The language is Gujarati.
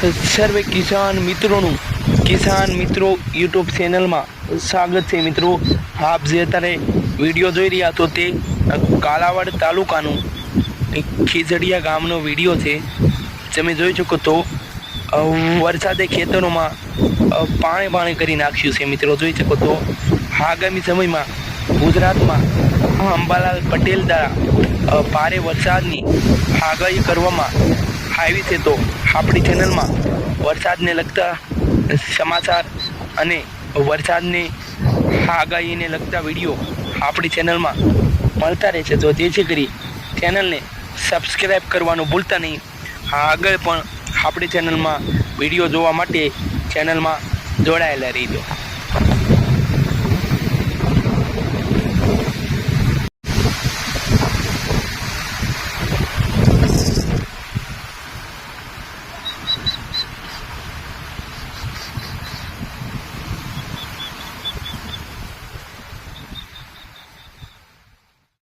સર્વે કિસાન મિત્રોનું, કિસાન મિત્રો યુટ્યુબ ચેનલમાં સ્વાગત છે મિત્રો. આપ જે અત્યારે વીડિયો જોઈ રહ્યા તો તે કાલાવાડ તાલુકાનું ખીજડીયા ગામનો વીડિયો છે. તમે જોઈ શકો તો વરસાદે ખેતરોમાં પાણી પાણી કરી નાખ્યું છે મિત્રો. જોઈ શકો તો, આગામી સમયમાં ગુજરાતમાં અંબાલાલ પટેલ દ્વારા ભારે વરસાદની આગાહી કરવામાં આવી છે તો આપણી ચેનલમાં વરસાદને લગતા સમાચાર અને વરસાદની આગાહીને લગતા વીડિયો આપણી ચેનલમાં મળતા રહે છે. તો જેથી કરી ચેનલને સબસ્ક્રાઈબ કરવાનું ભૂલતા નહીં. આગળ પણ આપણી ચેનલમાં વીડિયો જોવા માટે ચેનલમાં જોડાયેલા રહીજો.